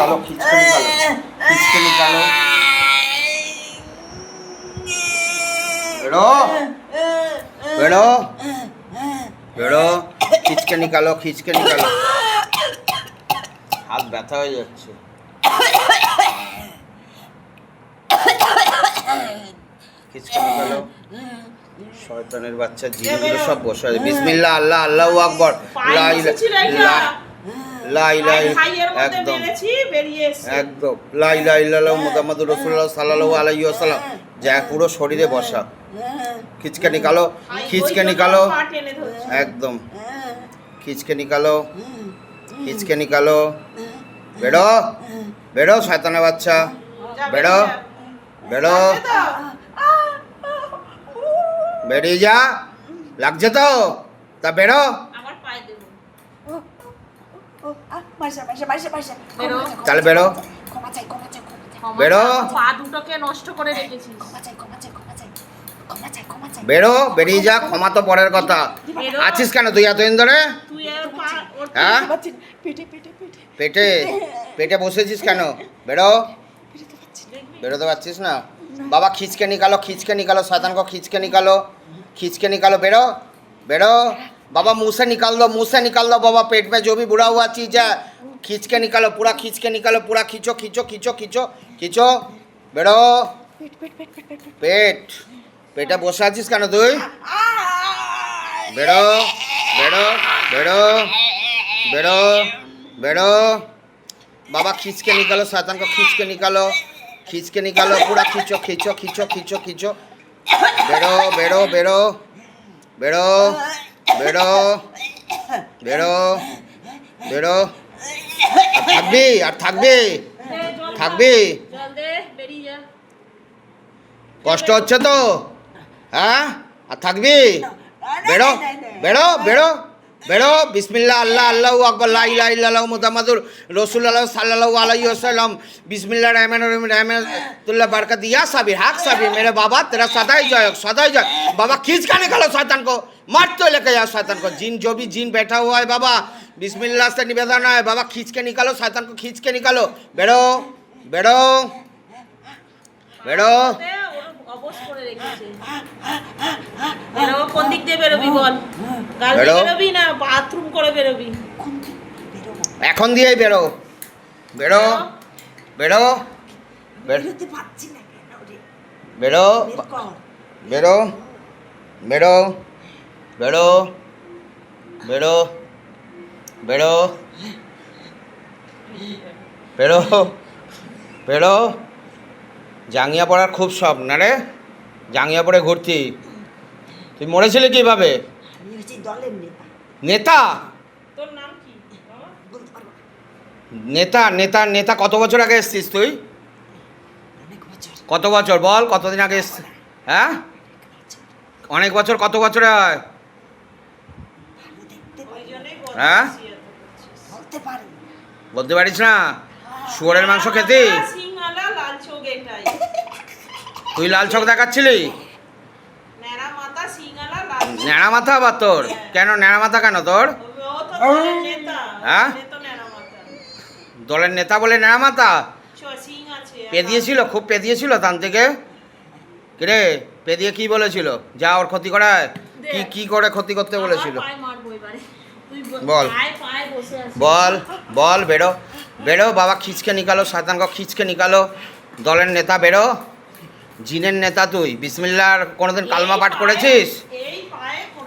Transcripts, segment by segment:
গেল খিচকুনি গেল খিচকুনি গেল। বেরো বেরো বেরো। কালো খিচকানি কালো হাত ব্যথা হয়ে যাচ্ছে। খিচকানি কালো শয়তানের বাচ্চা জিনিসগুলো সব বসে আছে। বিসমিল্লাহ আল্লাহ আল্লাহ আকবর। লাই লাই একদম। একদম। লাই লাই যা পুরো শরীরে বসা। খিচকে নিকালো খিচকে নিকালো একদম। খিচকে নিকালো খিচকে নিকালো বেড়ো বেড়ো শয়তানা বাচ্চা। বেড়ো বেড়ো বেরিয়ে যা। লাগছে তো? তা বেড়ো তাহলে বেরো। বেরো। দুটোকে নষ্ট করে বেরো বেরিয়ে যা ক্ষমা তো পরের কথা। আছিস কেন তুই এতদিন ধরে? হ্যাঁ? পেটে পেটে বসেছিস কেন? বেরো। বেরোতে পারছিস না? বাবা খিচকে নিকালো খিচকে নিকালো শয়তানকে খিচকে নিকালো খিচকে নিকালো বেরো। বেরো। बाबा मुँह से निकाल लो मुँह से निकाल लो बाबा पेट में जो भी बुरा हुआ चीज़ है खींच के निकालो पूरा खींच के निकालो पूरा खींचो खींचो खींचो खींचो खींचो বেড়ো পেট। পেটে বসে আছিস কেন তুই? বেড়ো বেড়ো বেড়ো বেড়ো বেড়ো। বাবা খিচকে নিকালো শয়তানকে খিচকে নিকালো খিচকে নিকালো পুরা খিচো খিচো খিচো খিচো খিচো। বেড়ো বেড়ো বেড়ো বেড়ো। বেরো। বেরো। বেরো। থাকবি, আর থাকবি। থাকবি। কষ্ট হচ্ছে তো হ্যাঁ? আর থাকবি। বেরো। বেরো বেরো। বেরো বিসমিল্লা আল্লাহ আল্লাহ আকবর লাহ মুদামাদুর রসুল আল্লাহ সাল্লাহ আলাইসাল্লাম বিসমিল্লা রহমান রহমতুল্লাহ, বারকাত। ইয়া সাবির, হাক সাবির, মেরে বাবা, তেরা সদাই জয় সদাই জয়। বাবা খিচকানে গেল শয়তান কো। মারতো লেখা যাও শয়তান কো। জিন জবি, জিন बैठा হয় বাবা। বিসমিল্লা সে নিবেদন হয় বাবা খিচকে নিকালো শয়তান কো খিচকে নিকালো বেরো বেরো বেরো। উপোস করে রেখেছে। কোন দিক দিয়ে বেরোবি বল? গাল বেরোবি না বাথরুম করে বেরোবি? এখন বেরো। বেরো। বেরো? বেরোতে পারছি না বেরো। বেরো বেরো। বেরো। বেরো। বেরো। বেরো। বেরো। জাঙ্গিয়া পড়ার খুব স্বপ্ন রে? জাঙ্গিয়া পরে ঘুরতি। তুই মরেছিলে কীভাবে? নেতা। নেতা? নেতা নেতা কত বছর আগে এসছিস তুই? কত বছর বল কতদিন আগে এসছিস? হ্যাঁ? অনেক বছর। কত বছরে হয়? হ্যাঁ? বলতে পারিস না? শুয়ারের মাংস খেতে তুই লাল চোখ দেখাচ্ছিলি? ন্যাড়া মাথা, আবার তোর? কেন ন্যাড়া মাথা কেন তোর? দলের নেতা। হ্যাঁ? দলের নেতা বলে ন্যাড়া মাথা। পেদিয়েছিল খুব পেদিয়েছিল তান থেকে? কিরে পেদিয়ে কি বলেছিল? যা ওর ক্ষতি করায়। কি কি করে ক্ষতি করতে বলেছিল? বল। বল বল বেরো। বেরো বাবা খিচকে নিকালো শয়তান খিচকে নিকালো। দলের নেতা বেরো। জিনের নেতা তুই। বিসমিল্লার কোনোদিন কালমা পাঠ করেছিস?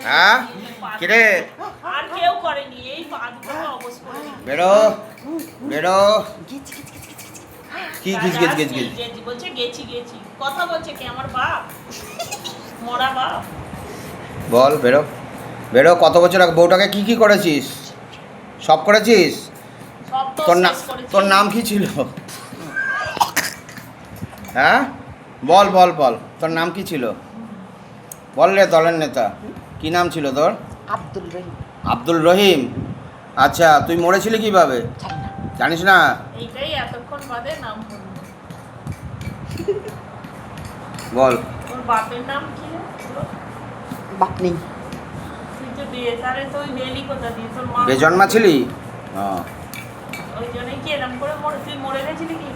হ্যাঁ? কিরে? বেরো বেরো। কি গিজ গিজ গিজ গিজ? বলছে গেছি গেছি। কথা বলছে কি? আমার বাপ? মরা বাপ? বল বেরো। বেরো কত বছর আগে বউটাকে কি কি করেছিস? সব করেছিস? তোর নাম তোর নাম কি ছিল? হ্যাঁ? বল বল বল। তোর নাম কি ছিল? বল রে দলের নেতা। কি নাম ছিল তোর? আব্দুল রহিম। আব্দুল রহিম। আচ্ছা তুই মরেছিলি কীভাবে? জানিস না? এইটাই এতক্ষণ বাদে নাম বল। তোর বাপের নাম কি বাপ নেই। বেজন্মা ছিলি ও ওই জন্যই কি এরকম করে মরে তুই মরে গেছিলি কি?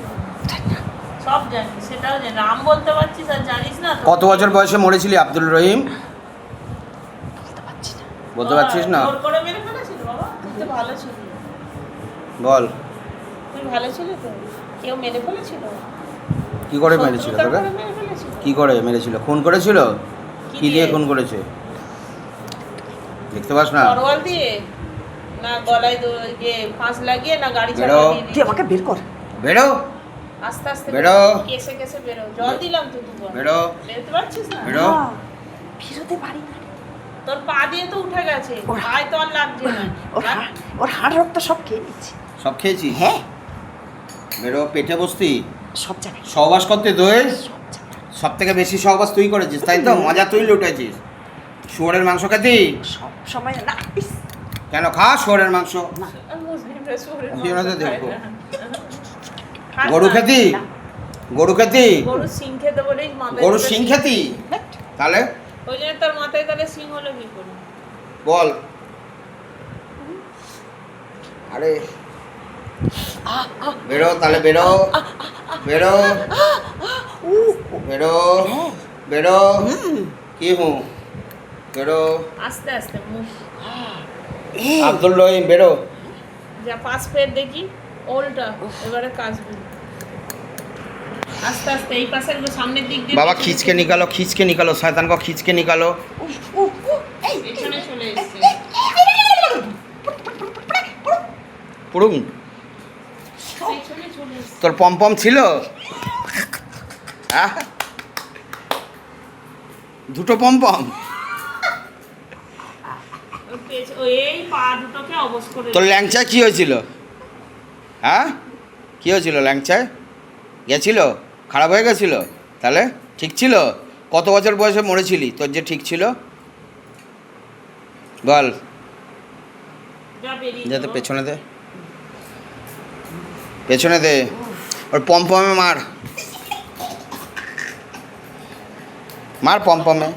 সব জানিস সেটাও জানি। নাম বলতে পারছিস আর জানিস না তো। কত বছর বয়সে মরেছিলি আব্দুল রহিম? বলতে পারছি না। বলতে পারছিস না? জোর করে মেরে ফেলেছিল বাবা? তুই তো ভালো ছিলি। বল। তুই ভালো ছিলি তো? কেউ মেরে ফেলেছিল? কি করে মেরেছিল শত্রুতা তোকে? করে মেরে ফেলেছিল? কি করে মেরেছিল? খুন করেছিল? কি কি দিয়ে দিয়ে? খুন করেছে? দেখতে পাস না? তরোয়াল দিয়ে? না গলায় ইয়ে ফাঁস লাগিয়ে না গাড়ি বেরো। দিয়ে তুই আমাকে বের কর। বেরো। আস্তে আস্তে বেরো। কেসে কেসে বেরো। জল দিলাম তো দুবার। বেরো। বেরোতে পারছিস না? বেরো। পারি না। তোর পা দিয়ে তো উঠে গেছে। ওর- পায়ে তো আর লাগছে না। ওর হাড় রক্ত সব খেয়ে নিচ্ছে। সব খেয়েছিস? হ্যাঁ। বেরো পেটে বসতি? সব জায়গায়। সহবাস করতে তুই সব থেকে বেশি সহবাস তুই করেছিস তাই তো? মজা তুই লুটেছিস। শুয়োরের মাংস খেতি? সব সময় না কেন খা শুয়োরের মাংস? না দেখব। গরু। খেতি? গরু খেতি? গরু সিং খেতে বলেই মাথায় গরু শিং খেতি? তাহলে? ওই জন্য তোর মাথায় তাহলে সিং হলো কি করে? বল। আরে। বেরো তাহলে বেরো। বেরো। বেরো। বেরো। কি হুঁ? বেরো। আস্তে আস্তে আব্দুল রহিম বেরো। যা পাশ ফের দেখি। ওলটা এবারে কাশবি আস্তে আস্তে এই পাশের সামনের দিক দিয়ে বাবা খিচকে নিকালো খিচকে নিকালো শয়তান কো খিচকে নিকালো। পেছনে চলে এসছে। পুরুম তোর পম্পম ছিল? দুটো পম্পম তোর ল্যাংচা কি হয়েছিল? হ্যাঁ? কী হয়েছিল ল্যাংচায়? গেছিল? খারাপ হয়ে গেছিল? তাহলে ঠিক ছিল? কত বছর বয়সে মরেছিলি? তোর যে ঠিক ছিল? বল। যাতে। পেছনে দে। পেছনে দে। ওর পম্পমে মার। মার পম্পমে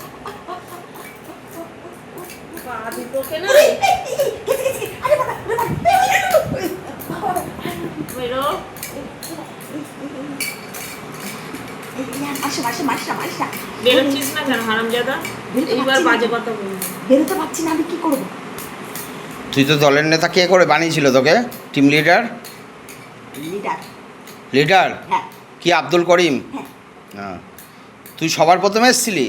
বেরো এই, এই, আসো, আসো, মারিস না, মারিস না। বেরোচ্ছিস না কেন হারামজাদা এইবার বাজে কথা বলবি। বেরোতে পারছি না আমি কি করব? তুই তো দলের নেতা কে করে বানিয়েছিল তোকে? টিম লিডার লিডার লিডার হ্যাঁ। কি আব্দুল করিম? হ্যাঁ। তুই সবার প্রথমে এসেছিলি?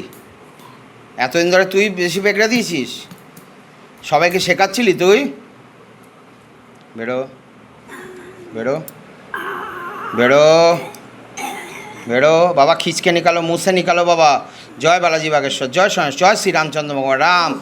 এতদিন ধরে তুই বেশি বেগড়ে দিয়েছিস? সবাইকে শেখাচ্ছিলি তুই? বেরো। বেরো। বেরো। বেরো। বাবা, খিচকে নিকালো, মুছে নিকালো বাবা। জয় বালাজি বাগেশ্বর। জয় সনেশ, জয় শ্রীরামচন্দ্র ভগবান। রাম।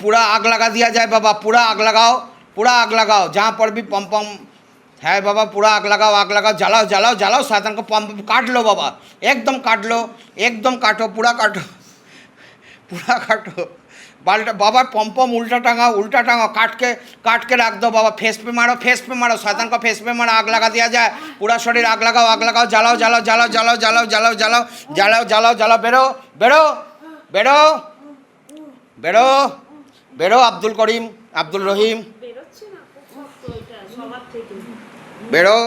पूरा आग लगा दिया जाए बाबा पूरा आग लगाओ पूरा आग लगाओ जहाँ पर भी पम पम है बाबा पूरा आग लगाओ आग लगाओ जलाओ जलाओ जलाओ शैतान को पम काट लो बाबा एकदम काट लो एकदम काटो पूरा काटो पूरा काटो बाल्टा बाबा पम पम उल्टा टांगा उल्टा टांगा काट के काट के रख दो बाबा फेस पे मारो फेस पे मारो शैतान को फेस पे मारो आग लगा दिया जाए पूरा शरीर आग लगाओ आग लगाओ जलाओ जलाओ जलाओ जलाओ जलाओ जलाओ जलाओ जलाओ जलाओ जलाओ बेरो बेरो बेरो বেরো বেরো আব্দুল করিম আব্দুল রহিম বেরো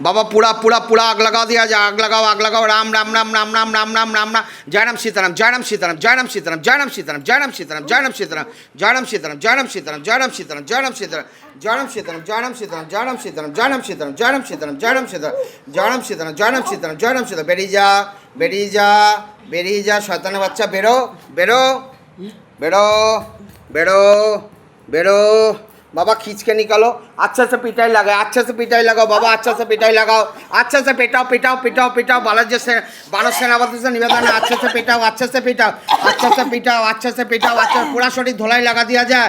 বাবা পুরা পুরা পুরা আগ লাগাও দিয়া যায় আগ লাগাও আগ লাগাও রাম রাম রাম রাম রাম রাম রাম রাম রাম জয় রাম সীতারাম জয় রাম সীতারাম জয় রাম সীতারাম জয় রাম সীতারাম জয় রাম সীতারাম জয় রাম সীতারাম জয় রাম সীতারাম জয় রাম সীতারাম জয় রাম সীতারাম জয় রাম সীতারাম জয় রাম সীতারাম জয় রাম সীতারাম জয় রাম সীতারাম জয় রাম সীতারাম জয় রাম সীতারাম জয় রাম সীতারাম জয় রাম সীতারাম জয় রাম সীতারাম জয় রাম সীতারাম বেরিয়ে যা বেরিয়ে যা বেরিয়ে যা শয়তানের বাচ্চা বেরো বেরো বেরো বেরো বেরো। বাবা, খিচকে নিকালো। আচ্ছা সে পিটাই লাগায় আচ্ছা সে আচ্ছা, আচ্ছা, পিটাই লাগাও, বাবা আচ্ছা, আচ্ছা সে পিটাই লাগাও। আচ্ছা সে পেটাও পেটাও পেটাও পেটাও বালাজ্য ভারত সে নিবেদন আচ্ছা সে পেটাও আচ্ছা সে পেটাও আচ্ছা সে পিটাও আচ্ছা সে পেটাও আচ্ছা পুরা শরীর ধোলাই লাগা দিয়া যায়।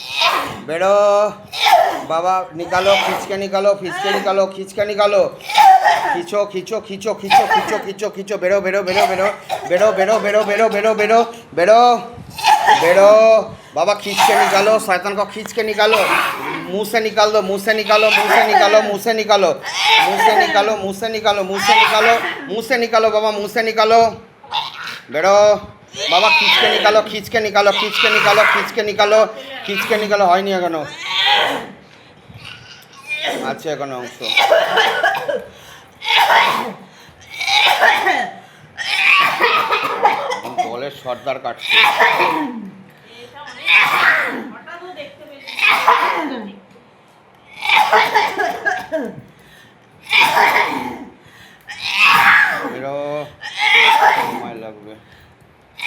बेड़ो बाबा निकालो खींच के निकालो खींच के निकालो खींच के निकालो खींचो खींचो खींचो खींचो खींचो खींचो खींचो बेड़ो बेड़ो बेड़ो बेड़ो बेड़ो बेड़ो बेड़ो बेड़ो बेड़ो बेड़ो बेड़ो बेड़ो बाबा खींच के निकालो शैतान को खींच के निकालो मुंह से निकाल दो मुंह से निकालो मुंह से निकालो मुंह से निकालो मुंह से निकालो मुंह से निकालो मुंह से निकालो मुंह से निकालो बाबा मुंह से निकालो बेड़ो বাবা, খিচকে নিকালো খিচকে নিকালো খিচকে নিকালো খিচকে নিকালো খিচকে নিকালো, হয়নি এখনও। আছে এখনও অংশ। বলের সর্দার কাটছে অনেক হঠাৎ ও দেখতে পেয়েছি বেরো সময় লাগবে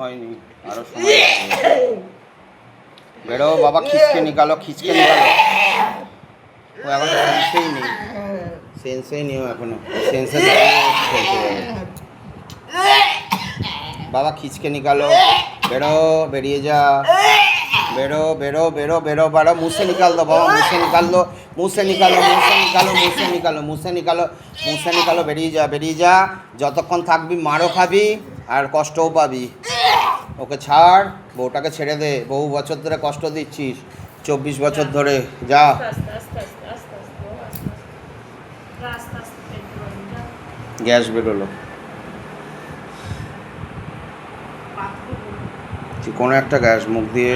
হয়নি, আরও বেরো, বাবা খিচকে নিকালো খিচকে নিকালো। ও এখন সেন্সেই নেই। সেন্সেই নেই এখনও। সেন্সে বাবা খিচকে নিকালো। বেরো, বেরিয়ে যা। বেরো বেরো বেরো বেরো বেরো। মুসে নিকাল দো বাবা মুসে নিকাল দো। মুসে নিকালো মুসে নিকালো মুসে নিকালো মুসে নিকালো মুসে নিকালো বেরিয়ে যা বেরিয়ে যা। যতক্ষণ থাকবি মারও খাবি। আর কষ্টও পাবি। ওকে ছাড় বউটাকে ছেড়ে দে। বহু বছর ধরে কষ্ট দিচ্ছিস। চব্বিশ বছর ধরে। যা। গ্যাস বেরোলো। কোনো একটা গ্যাস মুখ দিয়ে